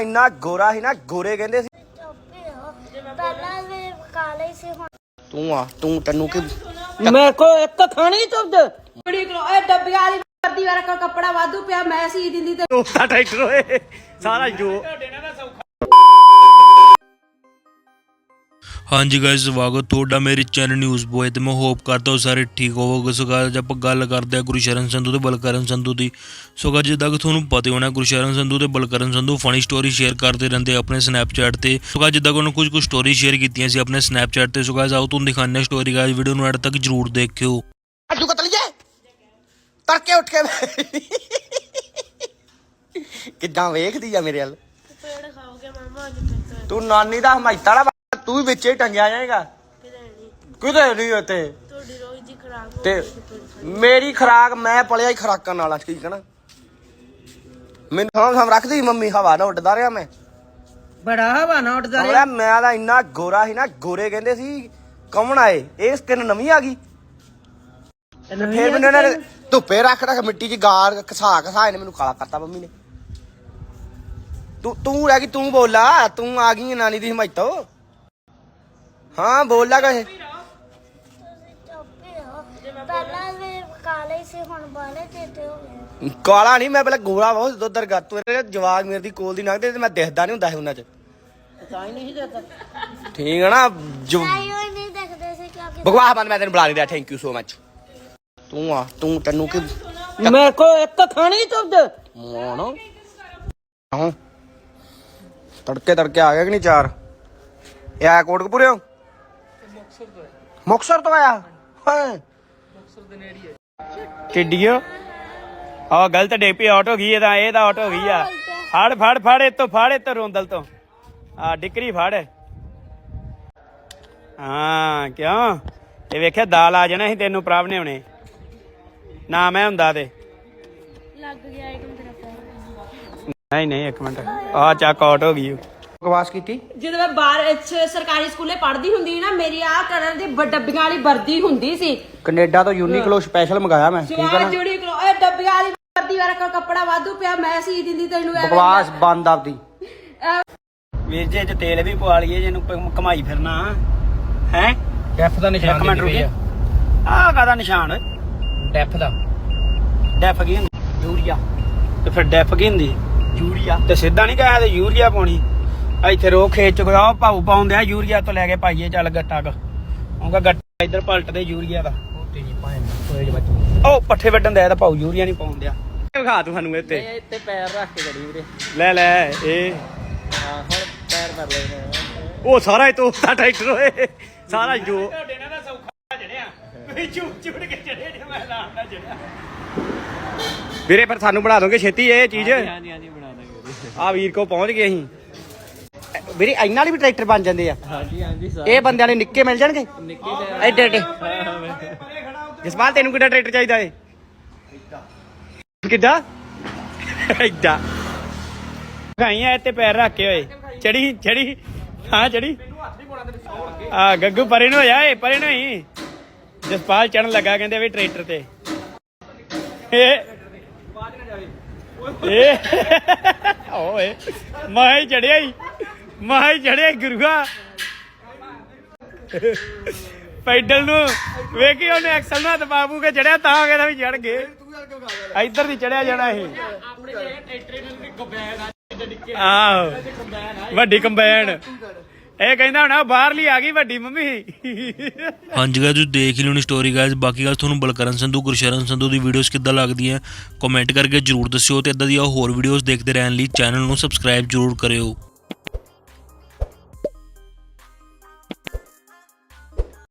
ਇੰਨਾ ਗੋਰਾ ਸੀ ਨਾ ਗੋਰੇ ਕਹਿੰਦੇ ਸੀ। ਚੁੱਪੇ ਹੋ ਪਹਿਲਾਂ ਵੀ ਕਾਲੇ ਸੀ ਹੁਣ ਤੂੰ ਆ ਤੂੰ ਤੈਨੂੰ ਕਿ ਮੇਰੇ ਕੋ ਇੱਕ ਖਾਣੀ ਤੁਬਦ ਬੜੀ ਕਰੋ ਇਹ ਡੱਬੀਆਂ ਵਾਲੀ ਵਰਦੀ ਵਾਲਾ ਕੋ ਕੱਪੜਾ ਵਾਧੂ ਪਿਆ ਮੈਂ ਸੀ ਦਿੰਦੀ ਤੇ ਦੋਸਤਾ ਟਰੈਕਟਰ ਓਏ ਸਾਰਾ ਜੋ ਹਾਂਜੀ ਗਾਇਸ ਸਵਾਗਤ ਤੁਹਾਡਾ ਮੇਰੇ ਚੈਨਲ ਨਿਊਜ਼ ਬੋਏ ਤੇ ਮੈਂ ਹੋਪ ਕਰਦਾ ਹਾਂ ਸਾਰੇ ਠੀਕ ਹੋਵੋਗੇ। ਸੋ guys, ਆਪਾਂ ਗੱਲ ਕਰਦੇ ਹਾਂ ਗੁਰਸ਼ਰਨ ਸੰਧੂ ਤੇ ਬਲਕਰਨ ਸੰਧੂ ਦੀ। ਸੋ guys, ਜਿੱਦਾਂ ਕਿ ਤੁਹਾਨੂੰ ਪਤਾ ਹੀ ਹੋਣਾ ਗੁਰਸ਼ਰਨ ਸੰਧੂ ਤੇ Balkaran Sandhu funny story share ਕਰਦੇ ਰਹਿੰਦੇ ਆਪਣੇ ਸਨੈਪਚੈਟ ਤੇ। ਸੋ guys, ਜਿੱਦਾਂ ਕਿ ਉਹਨਾਂ ਕੁਝ ਕੁ ਸਟੋਰੀ ਸ਼ੇਅਰ ਕੀਤੀਆਂ ਸੀ ਆਪਣੇ ਸਨੈਪਚੈਟ ਤੇ। ਸੋ guys, ਆਓ ਤੁਹਾਨੂੰ ਦਿਖਾਉਂਦੇ ਹਾਂ ਸਟੋਰੀ ਗਾਇਸ ਵੀਡੀਓ ਨੂੰ ਐਡ ਤੱਕ ਜਰੂਰ ਦੇਖਿਓ। ਅੱਡੂ ਕਤਲ ਜੇ ਤੜਕੇ ਉੱਠ ਕੇ ਕਿੱਦਾਂ ਵੇਖਦੀ ਆ ਮੇਰੇ ਵੱਲ? ਪੇੜ ਖਾਓਗੇ ਮਾਮਾ ਅੱਜ ਤੱਕ। ਤੂੰ ਨਾਨੀ ਦਾ ਹਮਾਇਤਾ ਵਾਲਾ ਤੂੰ ਵੀ ਵਿੱਚੇ ਟੰਗਿਆ ਜਾਏਗਾ। ਕਿਤੇ ਨਹੀਂ ਕਿਤੇ ਨਹੀਂ ਉੱਤੇ ਤੁਹਾਡੀ ਰੋਜ਼ ਦੀ ਖਰਾਕ ਹੋ ਤੇ ਮੇਰੀ ਖਰਾਕ ਮੈਂ ਪਲਿਆ ਹੀ ਖਰਾਕਾਂ ਨਾਲ ਆ, ਠੀਕ ਹੈ ਨਾ? ਮੈਨੂੰ ਹਾਂ ਹਮ ਰੱਖਦੀ ਮੰਮੀ ਹਵਾ ਨਾ ਉੱਡਦਾ ਰਿਹਾ ਮੈਂ। ਬੜਾ ਹਵਾ ਨਾ ਉੱਡਦਾ ਕਮਲਾ ਮੈਂ ਤਾਂ ਇੰਨਾ ਗੋਰਾ ਸੀ ਨਾ ਗੋਰੇ ਕਹਿੰਦੇ ਸੀ ਕੌਣ ਆਏ ਇਹ ਸਕਿਨ ਨਵੀਂ ਆ ਗਈ। ਫਿਰ ਮੈਨੂੰ ਇਹਨਾਂ ਨੇ ਧੁੱਪੇ ਰੱਖ ਰੱਖ ਮਿੱਟੀ 'ਚ ਗਾਰ ਘਸਾ ਘਸਾ ਇਹਨੇ ਮੈਨੂੰ ਕਾਲਾ ਕਰਤਾ ਮੰਮੀ ਨੇ। ਤੂੰ ਤੂੰ ਰਹਿ ਗਈ ਤੂੰ ਬੋਲਾ ਤੂੰ ਆ ਗਈ ਨਾਨੀ ਦੀ ਹਿਮਾਇਤੋਂ। ਹਾਂ ਬੋਲਾ ਕਹੇ। ਤੁਸੀਂ ਚੁੱਪੇ ਹੋ ਪਹਿਲਾਂ ਵੀ ਕਾਲੇ ਸੀ ਹੁਣ ਬਾਲੇ ਚੇਤੇ ਹੋ ਗਏ। ਕਾਲਾ ਨਹੀਂ ਮੈਂ ਪਹਿਲਾਂ ਗੋਰਾ ਬਹੁਤ ਦੁੱਧਰ ਗਾ ਤੂੰ ਜਵਾਗ ਮੇਰੇ ਦੀ ਕੋਲ ਦੀ ਲੰਘਦੇ ਤੇ ਮੈਂ ਦਿਖਦਾ ਨਹੀਂ ਹੁੰਦਾ ਸੀ ਉਹਨਾਂ 'ਚ। ਤਾਂ ਹੀ ਨਹੀਂ ਦਿੱਤਾ ਠੀਕ ਹੈ ਨਾ ਜੋ ਆਈ ਹੋਈ ਨਹੀਂ ਦੇਖਦੇ ਸੀ ਕਿਉਂਕਿ ਬਕਵਾਸ ਬੰਦ ਮੈਂ ਤੈਨੂੰ ਬੁਲਾ ਲਿਆ ਥੈਂਕ ਯੂ ਸੋ ਮਚ ਤੂੰ ਆ ਤੂੰ ਤੈਨੂੰ ਕਿ ਮੇਰੇ ਕੋ ਇੱਕ ਖਾਣੀ ਤੁਬਦ ਮੋਣ। ਹਾਂ ਤੜਕੇ ਤੜਕੇ ਆ ਗਿਆ ਕਿ ਨਹੀਂ ਚਾਰ? ਇਹ ਆਇਆ ਕੋਟਕਪੂਰੇ? ਹੋ ਮੁਕਸਰ ਤੋਂ ਆਇਆ। ਹਾਂ। ਕਿੱਡੀਓ ਆ ਗਲਤ ਡੇਪੀ ਆਊਟ ਹੋ ਗਈ ਇਹਦਾ ਇਹਦਾ ਆਊਟ ਹੋ ਗਈ ਆ। ਫੜ ਫੜ ਫੜ ਇਹ ਤੋਂ ਫੜ ਇਹ ਤੋਂ ਰੋਂਦਲ ਤੋਂ। ਆ ਡਿਕਰੀ ਫੜ। ਹਾਂ ਕਿਉਂ? ਇਹ ਵੇਖਿਆ ਦਾਲ ਆ ਜਾਣਾ ਸੀ ਤੈਨੂੰ ਪ੍ਰਾਪ ਨੇ ਹੁਣੇ। ਨਾ ਮੈਂ ਹੁੰਦਾ ਤੇ। ਲੱਗ ਗਿਆ ਆਈਟਮ ਤੇਰਾ ਪੈਰ ਨਹੀਂ ਨਹੀਂ ਇੱਕ ਮਿੰਟ। ਆ ਚੱਕ ਆਊਟ ਹੋ ਗਈ ਬਕਵਾਸ ਕੀਤੀ? ਜਦੋਂ ਮੈਂ ਬਾਹਰ ਇੱਥੇ ਸਰਕਾਰੀ ਸਕੂਲੇ ਪੜ੍ਹਦੀ ਹੁੰਦੀ ਸੀ ਨਾ ਮੇਰੀ ਆਹ ਕਲਰ ਦੀ ਬ- ਡੱਬੀਆਂ ਵਾਲੀ ਵਰਦੀ ਹੁੰਦੀ ਸੀ। ਕੈਨੇਡਾ ਤੋਂ ਯੂਨੀਕਲੋ ਸਪੈਸ਼ਲ ਮੰਗਾਇਆ ਮੈਂ ਠੀਕ ਹੈ ਨਾ? ਜੁੜੀ ਕਰੋ ਇਹ ਡੱਬੀਆਂ ਵਾਲੀ ਵਰਦੀ ਵਾਲਾ ਕੋ ਕੱਪੜਾ ਵਾਧੂ ਪਿਆ ਮੈਂ ਸੀ ਦਿੰਦੀ ਤੈਨੂੰ ਐਵੇਂ ਬਕਵਾਸ ਬੰਦ ਆਪਦੀ। ਵੀਰ ਜੀ ਚ ਤੇਲ ਵੀ ਪਵਾ ਲਈਏ ਜਿਹਨੂੰ ਪ- ਕਮਾਈ ਫਿਰਨਾ। ਹੈ? ਡੈਫ ਦਾ ਨਿਸ਼ਾਨ ਇੱਕ ਮਿੰਟ ਦਿੱਤੀ ਹੋਈ ਰੁਕੀ ਆ ਆਹ ਕਾਦਾ ਨਿਸ਼ਾਨ? ਡੈਫ ਦਾ। ਡੈਫ ਕੀ ਹੁੰਦੀ? ਯੂਰੀਆ। ਤੇ ਫਿਰ ਡੈਫ ਕੀ ਹੁੰਦੀ? ਯੂਰੀਆ। ਤੇ ਸਿੱਧਾ ਨਹੀਂ ਕਹਿਆ ਤੇ ਯੂਰੀਆ ਪਾਉਣੀ? ਇੱਥੇ ਰੋ ਖੇਤ ਚ ਗਿਆ ਭਾਊ ਪਾਉਂਦੇ ਆ ਯੂਰੀਆ ਤੋਂ ਲੈ ਕੇ ਪਾਈਏ ਚੱਲ ਗੱਟਾ ਕ। ਉਹਗਾ ਗੱਟਾ ਇੱਧਰ ਪਲਟਦੇ ਯੂਰੀਆ ਦਾ। ਉਹ ਪੱਠੇ ਵੱਢਣ ਦਾ ਤਾਂ ਭਾਊ ਯੂਰੀਆ ਨਹੀਂ ਪਾਉਂਦੇ ਆ ਵਿਖਾ ਤੂੰ ਸਾਨੂੰ ਇੱਥੇ। ਇੱਥੇ ਪੈਰ ਰੱਖ ਕੇ ਗੜੀ ਵੀਰੇ। ਲੈ ਲੈ ਇਹ। ਹਾਂ ਹੁਣ ਪੈਰ ਕਰ ਲੈ ਉਹ ਸਾਰਾ ਹੀ ਤੋਤਾ ਟਰੈਕਟਰ ਓਏ। ਸਾਰਾ ਜੋ ਤੁਹਾਡੇ ਨਾਲ ਤਾਂ ਸੌਖਾ ਜੜਿਆ। ਵੀ ਚੁੱਪ ਚੁੱਪ ਕੇ ਜੜਿਆ ਜੇ ਮੈਂ ਆਰਾਮ ਨਾਲ ਜੜਿਆ। ਵੀਰੇ ਪਰ ਸਾਨੂੰ ਬਣਾ ਦੋਗੇ ਛੇਤੀ ਇਹ ਚੀਜ਼? ਹਾਂਜੀ ਹਾਂਜੀ ਬਣਾ ਦਾਂਗੇ ਵੀਰੇ। ਆ ਵੀਰ ਕੋ ਪਹੁੰਚ ਗਏ ਅਸੀਂ। ਵੀਰੇ ਇੰਨਾ ਵਾਲੀ ਵੀ ਟਰੈਕਟਰ ਬਣ ਜਾਂਦੇ ਆ। ਹਾਂਜੀ ਹਾਂਜੀ ਇਹ ਬੰਦਿਆਂ ਨਿੱਕੇ ਮਿਲ ਜਾਣਗੇ? ਨਿੱਕੇ ਐਡੇ ਐਡੇ। ਜਸਪਾਲ ਤੈਨੂੰ ਕਿੱਡਾ ਟਰੈਕਟਰ ਚਾਹੀਦਾ ਏ? ਕਿੱਡਾ? ਐਡਾ। ਗਾਈਆਂ ਇੱਥੇ ਪੈਰ ਰੱਖ ਕੇ ਓਏ ਚੜੀ ਚੜੀ। ਹਾਂ ਚੜੀ। ਆ ਗੱਗੂ ਪਰੇ ਨੂੰ ਹੋ ਜਾ ਏ ਪਰੇ ਨੂੰ ਹੀ ਜਸਪਾਲ ਚੜਨ ਲੱਗਾ ਕਹਿੰਦੇ ਵੀ ਟਰੈਕਟਰ ਤੇ। ਇਹ। ਓਏ ਮੈਂ ਚੜਿਆ ਹੀ ਮੈਂ ਹੀ ਗੁਰੂਆ। ਪੈਡਲ ਨੂੰ ਵੇਖੀ ਉਹਨੇ ਐਕਸਲ ਨਾਲ ਦਬਾਬੂ ਕੇ ਚੜਿਆ ਤਾਂ ਕਹਿੰਦਾ ਵੀ ਚੜ ਗਏ। ਇੱਧਰ ਦੀ ਚੜਿਆ ਜਾਣਾ ਇਹ। ਆਹੋ, ਵੱਡੀ ਕੰਬਾਈਨ। ਇਹ ਕਹਿੰਦਾ ਹੋਣਾ ਬਾਹਰਲੀ ਆ ਗਈ ਵੱਡੀ ਮੰਮੀ। ਹਾਂਜੀ ਗਾਇਸ ਤੁਸੀਂ ਦੇਖ ਹੀ ਲਿਓਣੀ ਸਟੋਰੀ ਗਾਇਸ ਬਾਕੀ ਗੱਲ ਤੁਹਾਨੂੰ ਬਲਕਰਨ ਸੰਧੂ, ਗੁਰਸ਼ਰਨ ਸੰਧੂ ਦੀ ਵੀਡੀਓਜ਼ ਕਿੱਦਾਂ ਲੱਗਦੀਆਂ ਕਮੈਂਟ ਕਰਕੇ ਜਰੂਰ ਦੱਸਿਓ ਤੇ ਇਦਾਂ ਦੀਆਂ ਹੋਰ ਵੀਡੀਓਜ਼ ਦੇਖਦੇ ਰਹਿਣ ਲਈ ਚੈਨਲ ਨੂੰ ਸਬਸਕ੍ਰਾਈਬ ਜਰੂਰ ਕਰਿਓ।